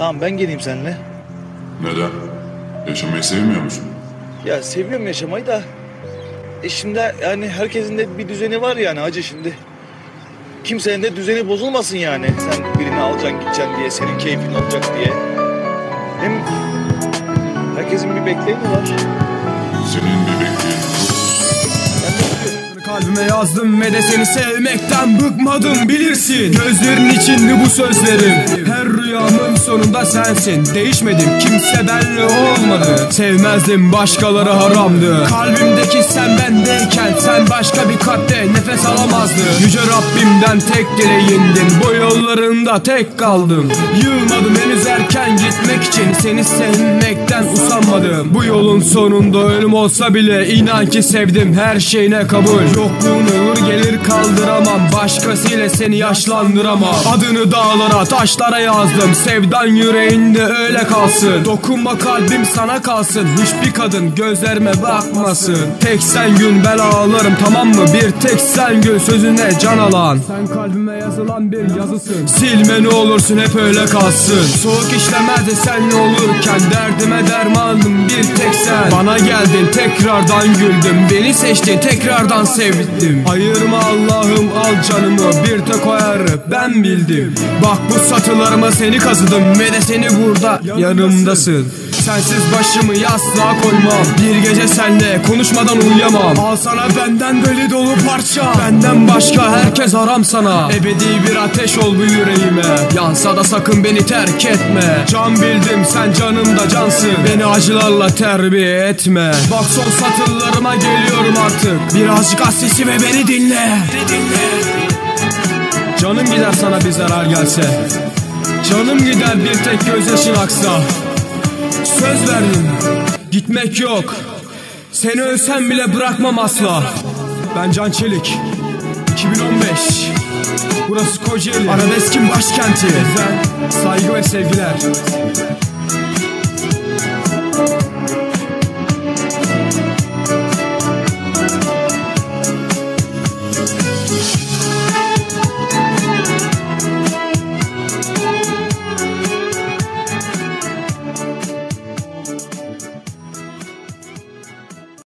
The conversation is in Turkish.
Tamam ben geleyim seninle. Neden? Yaşamayı sevmiyor musun? Ya seviyorum yaşamayı da. E şimdi yani herkesin de bir düzeni var yani hacı şimdi. Kimsenin de düzeni bozulmasın yani. Sen birini alacaksın gideceksin diye, senin keyfin olacak diye. Hem herkesin bir bekleyeni var. Senin bir bekleyin. Kalbime yazdım ve de seni sevmekten bıkmadım bilirsin. Gözlerin içinde bu sözlerim. Her rüyamın sonunda sensin. Değişmedim kimse benle olmadı. Sevmezdim başkaları haramdı. Kalbimdeki sen bendeyken Sen başka bir kalpte nefes alamazdın. Yüce Rabbimden tek dileğindin. Bu yollarında tek kaldım. Yılmadım henüz erken gitmek için. Seni sevmekten usanmadım. Bu yolun sonunda ölüm olsa bile inan ki sevdim. Her şeyine kabul Yokluğun ağır gelir kaldıramam. Başkasıyla seni yaşlandıramam. Adını dağlara taşlara yazdım. Sevdan yüreğinde öyle kalsın. Dokunma kalbim sana kalsın. Hiçbir kadın gözlerime bakmasın. Tek sen gün ben ağlarım tamam mı? Bir tek sen gül sözüne can alan. Sen kalbime yazılan bir yazısın. Silme ne olursun hep öyle kalsın. Soğuk işlemezdi senle olurken Derdime dermanım bir tek sen. Bana geldin tekrardan güldüm. Beni seçtin tekrardan sevdim. Ayırma Allah'ım al canımı. Bir tek o ben bildim. Bak bu satılarıma seni kazıdım. Ve de seni burada yanımdasın Sensiz başımı yastığa koymam. Bir gece senle konuşmadan uyuyamam. Al sana benden deli dolu parça. Benden başka herkes aram sana. Ebedi bir ateş ol bu yüreğime. Yansa da sakın beni terk etme. Can bildim sen canımda cansın. Beni acılarla terbiye etme. Bak son satırlarıma geliyorum artık. Birazcık az sesi ve beni dinle. Canım gider sana bir zarar gelse. Canım gider bir tek gözyaşın aksa Söz verdim. Gitmek yok. Seni ölsem bile bırakmam asla. Ben Can Çelik. 2015 Burası Kocaeli. Arabeskin başkenti. Saygı ve sevgiler